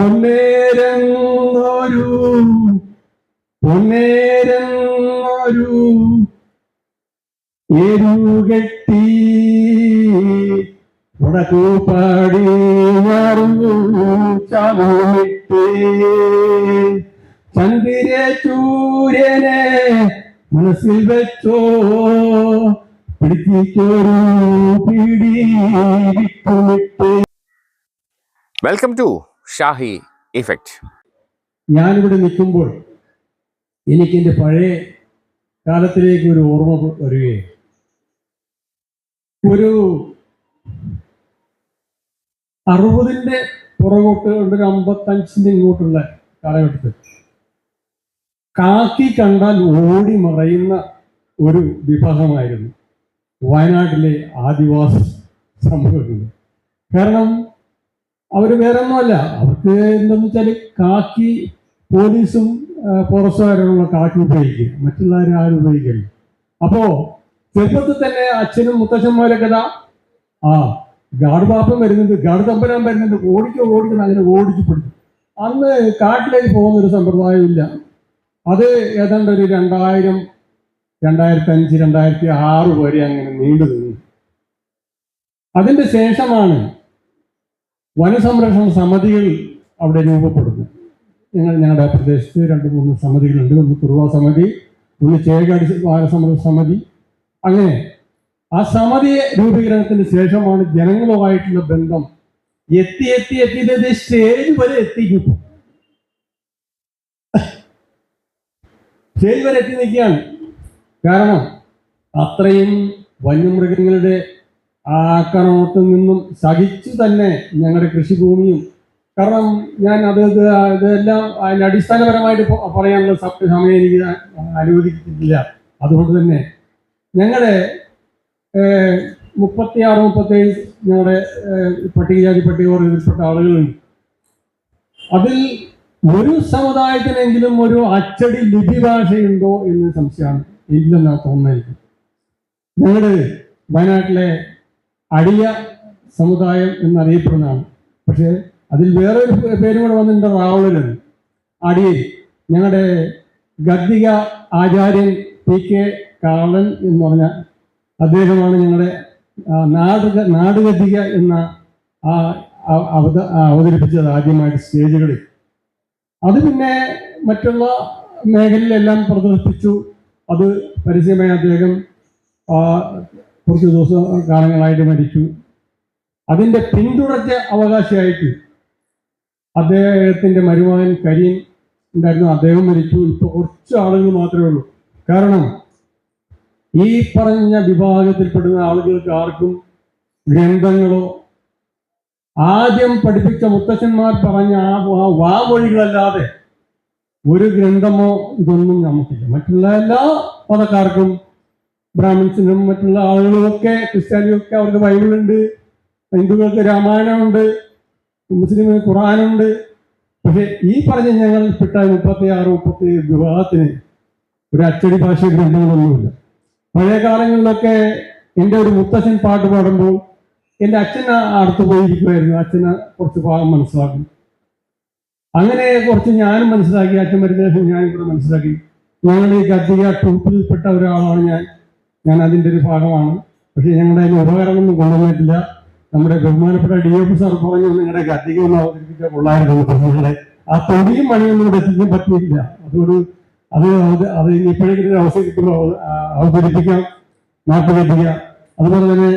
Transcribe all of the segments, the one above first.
പൊന്നേരെന്നൊരു പൊന്നേരെന്നൊരു എരുകെട്ടി ഉണക്കൂപ്പാടി ചാമിട്ട് ചന്ദ്ര ചൂര്യനെ മനസ്സിൽ വെച്ചോ പിടിച്ചൊരു പിടി വെൽക്കം ടു ഷാഹി ഇഫക്റ്റ്. ഞാനിവിടെ നിൽക്കുമ്പോൾ എനിക്ക് എന്റെ പഴയ കാലത്തിലേക്ക് ഒരു ഓർമ്മ വരികയാണ്. ഒരു അറുപതിന്റെ പുറകോട്ട് ഒരു അമ്പത്തഞ്ചിന്റെ ഇങ്ങോട്ടുള്ള കാലഘട്ടത്തിൽ കാക്കി കണ്ടാൽ ഓടി മറയുന്ന ഒരു വിഭാഗമായിരുന്നു വയനാട്ടിലെ ആദിവാസി സമൂഹത്തിൽ കാരണം അവർ വേറെ ഒന്നുമല്ല അവർക്ക് എന്താണെന്ന് വെച്ചാൽ കാക്കി പോലീസും ഫോറസ്റ്റുകാരുള്ള കാക്കി ഉപയോഗിക്കും. മറ്റുള്ളവരും ആരും ഉപയോഗിക്കില്ല അപ്പോ ചെറുപ്പത്തിൽ തന്നെ അച്ഛനും മുത്തച്ഛന്മാരൊക്കെ കഥ ആ ഗാഡ് പാപ്പം വരുന്നുണ്ട് ഗാഡ് തമ്പരാൻ വരുന്നുണ്ട് ഓടിക്കോ ഓടിക്കുന്ന അങ്ങനെ പിടിച്ചു അന്ന് കാട്ടിലേക്ക് പോകുന്ന ഒരു സമ്പ്രദായം ഇല്ല. അത് ഏതാണ്ട് ഒരു രണ്ടായിരം രണ്ടായിരത്തി അഞ്ച് രണ്ടായിരത്തി ആറ് വരെ അങ്ങനെ നീണ്ടു നിന്നു അതിന്റെ ശേഷമാണ് വനസംരക്ഷണ സമിതികൾ അവിടെ രൂപപ്പെടുന്നു. ഞങ്ങൾ ഞങ്ങളുടെ പ്രദേശത്ത് രണ്ട് മൂന്ന് സമിതികളുണ്ട്. ഒന്ന് കുറുവ സമിതി ഒന്ന് ചേകാടി ബാലസമര സമിതി. അങ്ങനെ ആ സമിതി രൂപീകരണത്തിന് ശേഷമാണ് ജനങ്ങളുമായിട്ടുള്ള ബന്ധം എത്തി എത്തി എത്തിയത് സ്റ്റേജ് വരെ എത്തിക്കുന്നു സ്റ്റേജ് വരെ എത്തി നിൽക്കുകയാണ്. കാരണം അത്രയും വന്യമൃഗങ്ങളുടെ ആക്രമണത്തിൽ നിന്നും സഹിച്ചു തന്നെ ഞങ്ങളുടെ കൃഷിഭൂമിയും. കാരണം ഞാൻ അത് ഇതെല്ലാം അതിന് അടിസ്ഥാനപരമായിട്ട് പറയാനുള്ള സമയം എനിക്ക് അനുവദിച്ചിട്ടില്ല. അതുകൊണ്ട് തന്നെ ഞങ്ങളുടെ മുപ്പത്തിയാറ് മുപ്പത്തേഴ് ഞങ്ങളുടെ പട്ടികജാതി പട്ടികവർഗത്തിൽപ്പെട്ട ആളുകളുണ്ട് അതിൽ ഒരു സമുദായത്തിനെങ്കിലും ഒരു അച്ചടി ലിപി ഭാഷയുണ്ടോ എന്ന സംശയമാണ്. ഇല്ലെന്നാണ് തോന്നുന്നത്. ഞങ്ങളുടെ വയനാട്ടിലെ അടിയ സമുദായം എന്നറിയപ്പെടുന്നതാണ്. പക്ഷേ അതിൽ വേറൊരു പേര് കൂടെ വന്നിട്ടുണ്ട് റാവുലൻ. അടിയൻ. ഞങ്ങളുടെ ഗദ്ദിക ആചാര്യൻ പി കെ കാളൻ എന്ന് പറഞ്ഞ അദ്ദേഹമാണ് ഞങ്ങളുടെ നാടക നാടുഗദ്ദിക എന്ന ആ അവത അവതരിപ്പിച്ചത് ആദ്യമായിട്ട് സ്റ്റേജുകളിൽ. അത് പിന്നെ മറ്റുള്ള മേഖലയിലെല്ലാം പ്രദർശിപ്പിച്ചു. അത് പരിചയമായി അദ്ദേഹം കുറച്ച് ദിവസം കാലങ്ങളായിട്ട് മരിച്ചു. അതിന്റെ പിന്തുടർച്ച അവകാശിയായിട്ട് അദ്ദേഹത്തിന്റെ മരുമകൻ കരീം ഉണ്ടായിരുന്നു. അദ്ദേഹം മരിച്ചു. ഇപ്പൊ കുറച്ച് ആളുകൾ മാത്രമേ ഉള്ളൂ. കാരണം ഈ പറഞ്ഞ വിഭാഗത്തിൽപ്പെടുന്ന ആളുകൾക്ക് ആർക്കും ഗ്രന്ഥങ്ങളോ ആദ്യം പഠിപ്പിച്ച മുത്തച്ഛന്മാർ പറഞ്ഞ ആ വാമൊഴികളല്ലാതെ ഒരു ഗ്രന്ഥമോ ഇതൊന്നും നമുക്കില്ല. മറ്റുള്ള എല്ലാ മതക്കാർക്കും ബ്രാഹ്മിൻസിനും മറ്റുള്ള ആളുകളൊക്കെ ക്രിസ്ത്യാനികൾക്ക് അവർക്ക് ബൈബിളുണ്ട്. ഹിന്ദുക്കൾക്ക് രാമായണമുണ്ട്. മുസ്ലിമിന് ഖുറാനുണ്ട് പക്ഷെ ഈ പറഞ്ഞ ഞങ്ങളിൽപ്പെട്ട മുപ്പത്തി ആറ് മുപ്പത്തി ഏഴ് വിവാഹത്തിന് ഒരു അച്ചടി ഭാഷ ഗ്രന്ഥങ്ങളൊന്നുമില്ല. പഴയ കാലങ്ങളിലൊക്കെ എന്റെ ഒരു മുത്തച്ഛൻ പാട്ട് പാടുമ്പോൾ എന്റെ അച്ഛൻ അടുത്ത് പോയിരിക്കുമായിരുന്നു അച്ഛന് കുറച്ച് ഭാഗം മനസ്സിലാക്കും. അങ്ങനെ കുറച്ച് ഞാനും മനസ്സിലാക്കി അച്ഛൻ മരുന്ന് ഞാനും കൂടെ മനസ്സിലാക്കി. ഞങ്ങൾ ഈ ഗദ്ദിക ട്രൂപ്പിൽപ്പെട്ട ഒരാളാണ് ഞാൻ. ഞാൻ അതിന്റെ ഒരു ഭാഗമാണ്. പക്ഷേ ഞങ്ങളുടെ അതിന് ഉപകരണമൊന്നും കൊണ്ടുവന്നിട്ടില്ല. നമ്മുടെ ബഹുമാനപ്പെട്ട ഡി എഫ് സാർ പറഞ്ഞു നിങ്ങളുടെ അധികം ഒന്ന് അവതരിപ്പിച്ച കൊള്ളായിരുന്നു നിങ്ങളെ ആ തൊടിയും പണിയൊന്നും ഇവിടെ എത്തിക്കാൻ പറ്റിയില്ല അതുകൊണ്ട് അത് അത് അത് ഒരു അവസരം കിട്ടുമ്പോൾ അവതരിപ്പിക്കാം നാട്ടിലെത്തിക്കാം അതുപോലെ തന്നെ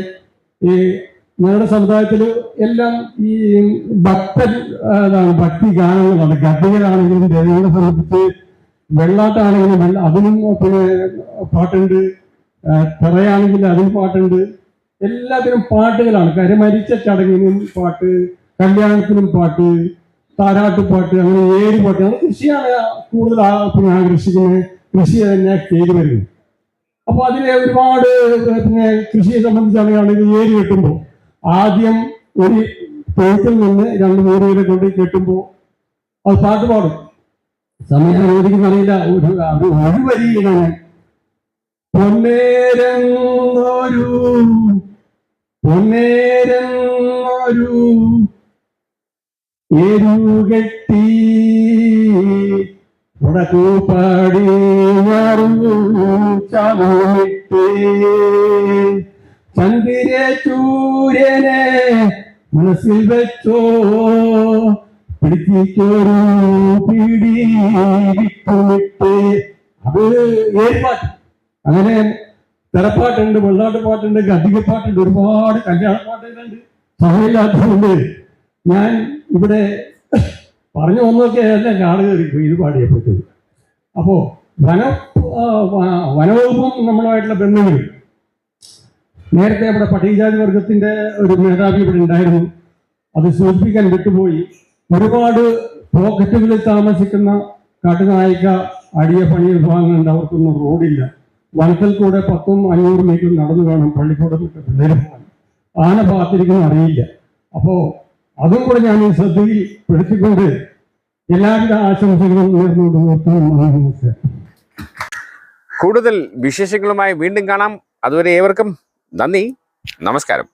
ഈ ഞങ്ങളുടെ സമുദായത്തിൽ എല്ലാം ഈ ഭക്ത ആ, ഇതാണ് ഭക്തി ഗാനങ്ങളാണ് ഗദ്ദികളാണെങ്കിലും ദേവികളെ സംബന്ധിച്ച് വെള്ളാട്ടാണെങ്കിലും വെള്ള അതിനും പിന്നെ പാട്ടുണ്ട്. തിറയാണെങ്കിൽ അതിന് പാട്ടുണ്ട്. എല്ലാത്തിനും പാട്ടുകളാണ്. കാര്യം മരിച്ച ചടങ്ങിനും പാട്ട് കല്യാണത്തിനും പാട്ട് താരാട്ടുപാട്ട് അങ്ങനെ ഏഴ് പാട്ട്. അങ്ങനെ കൃഷിയാണ് കൂടുതൽ പിന്നെ ആകർഷിക്കുന്നത് കൃഷി തന്നെ ചെയ്തു വരുന്നത് അപ്പൊ അതിലെ ഒരുപാട് പിന്നെ കൃഷിയെ സംബന്ധിച്ചാണെങ്കിൽ ഏര് കെട്ടുമ്പോൾ ആദ്യം ഒരു തൊഴുത്തിൽ നിന്ന് രണ്ട് മൂന്ന് പേരെ കൊണ്ട് കെട്ടുമ്പോൾ അത് പാട്ട് പാടും. സമയം അനുവദിക്കുന്നറിയില്ല ഒരു ഒരു വരിയിലാണ് പൊന്നേരങ്ങൊരു പൊന്നേരങ്ങൊരു എരുകെട്ടി ഉണക്കൂപ്പാടി മറിഞ്ഞു ചാമിട്ട് ചന്ദ്ര ചൂര്യനെ മനസ്സിൽ വെച്ചോ പിടിച്ചൊരു പിടി വിട്ടുമിട്ട് അത് ഏർപ്പാട്ട് അങ്ങനെ തിരപ്പാട്ടുണ്ട് വെള്ളാട്ട് പാട്ടുണ്ട് ഗതികപ്പാട്ടുണ്ട് പാട്ടുണ്ട് ഒരുപാട് കല്യാണ പാട്ടുകളുണ്ട് സമയമില്ലാത്തതുകൊണ്ട് ഞാൻ ഇവിടെ പറഞ്ഞു വന്നൊക്കെ എല്ലാം കാട് കയറിപ്പോയി ഇത് പാടിയപ്പോഴത്തേക്ക്. അപ്പോ വന വനവകുപ്പും നമ്മളുമായിട്ടുള്ള ബന്ധങ്ങൾ. നേരത്തെ ഇവിടെ പട്ടികജാതി വർഗത്തിന്റെ ഒരു മേധാവി ഇവിടെ ഉണ്ടായിരുന്നു. അത് സൂചിപ്പിക്കാൻ വിട്ടുപോയി. ഒരുപാട് പോക്കറ്റുകളിൽ താമസിക്കുന്ന കാട്ടുനായിക്ക അടിയ പണി വിഭാഗങ്ങളുണ്ട്. അവർക്കൊന്നും റോഡില്ല. വനത്തിൽ കൂടെ പത്തും അഞ്ഞൂറ് മീറ്റർ നടന്നു കാണും പള്ളിക്കൂടം പിള്ളേർ ആന ഭാഗത്തിരിക്കുന്ന അറിയില്ല. അപ്പോ അതും കൂടെ ഞാൻ ഈ ശ്രദ്ധയിൽ പെടുത്തിക്കൊണ്ട് എല്ലാവരുടെ ആശംസകളും ഉയർന്നുകൊണ്ട് നന്ദി, കൂടുതൽ വിശേഷങ്ങളുമായി വീണ്ടും കാണാം. അതുവരെ ഏവർക്കും നന്ദി നമസ്കാരം.